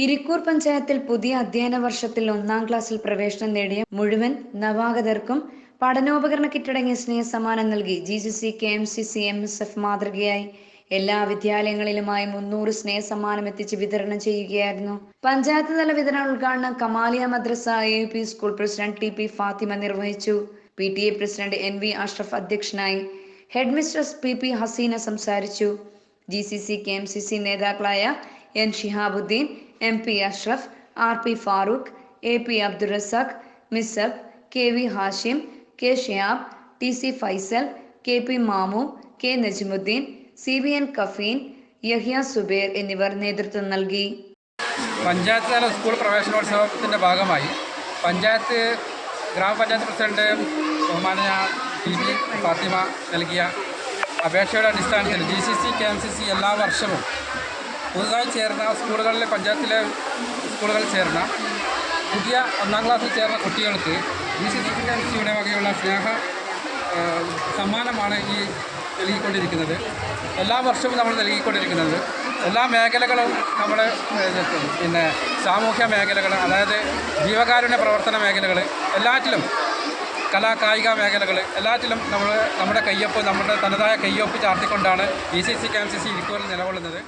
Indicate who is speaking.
Speaker 1: ഇരിക്കൂർ പഞ്ചായത്തിൽ പുതിയ അധ്യയന വർഷത്തിൽ ഒന്നാം ക്ലാസ്സിൽ പ്രവേശനം നേടിയ മുഴുവൻ നവാഗതർക്കും പഠനോപകരണ കിറ്റടങ്ങിയ സ്നേഹ സമ്മാനം നൽകി. G C C K M C C M S F മാതൃകയായി. എല്ലാ വിദ്യാലയങ്ങളിലുമായി മുന്നൂറ് സ്നേഹ സമ്മാനം എത്തിച്ച് വിതരണം ചെയ്യുകയായിരുന്നു. പഞ്ചായത്ത് തല വിതരണ ഉദ്ഘാടനം Kamaliya Madrasa A P school president T P Fathima നിർവഹിച്ചു. P T A president N V Ashraf അധ്യക്ഷനായി. Head mistress P P Haseena സംസാരിച്ചു. G C C K M C C നേതാക്കളായ N Shihabuddin M P Ashraf R P Farooq A P Abdul Razak Misab K V Hashim K Shiyab T C Faisal K P Mamu K Najimuddin C B N Kafeen Yahya Zuber എന്നിവർ നേതൃത്വം നൽകി.
Speaker 2: പഞ്ചായത്ത് തല school പ്രവേശനോത്സവത്തിന്റെ ഭാഗമായി പഞ്ചായത്ത് ഗ്രാമപഞ്ചായത്ത് president ബഹുമാനയ T B Fathima നൽകിയ അപേക്ഷയുടെ അടിസ്ഥാനത്തിൽ G C C K M C C എല്ലാ വർഷവും പുതുതായി ചേർന്ന സ്കൂളുകളിലെ പഞ്ചായത്തിലെ സ്കൂളുകളിൽ ചേർന്ന പുതിയ ഒന്നാം ക്ലാസ്സിൽ ചേർന്ന കുട്ടികൾക്ക് ഈ എം വകയുള്ള സ്നേഹ സമ്മാനമാണ് ഈ നൽകിക്കൊണ്ടിരിക്കുന്നത്. എല്ലാ വർഷവും നമ്മൾ നൽകിക്കൊണ്ടിരിക്കുന്നത്. എല്ലാ മേഖലകളും നമ്മൾ പിന്നെ സാമൂഹ്യ മേഖലകൾ അതായത് ജീവകാരുണ്യ പ്രവർത്തന മേഖലകൾ എല്ലാറ്റിലും കലാ കായിക മേഖലകൾ എല്ലാറ്റിലും നമ്മൾ നമ്മുടെ കയ്യൊപ്പ് നമ്മുടെ തനതായ കയ്യൊപ്പ് ചാർത്തിക്കൊണ്ടാണ് E C C K M C C ഇരിക്കൂറിൽ നിലകൊള്ളുന്നത്.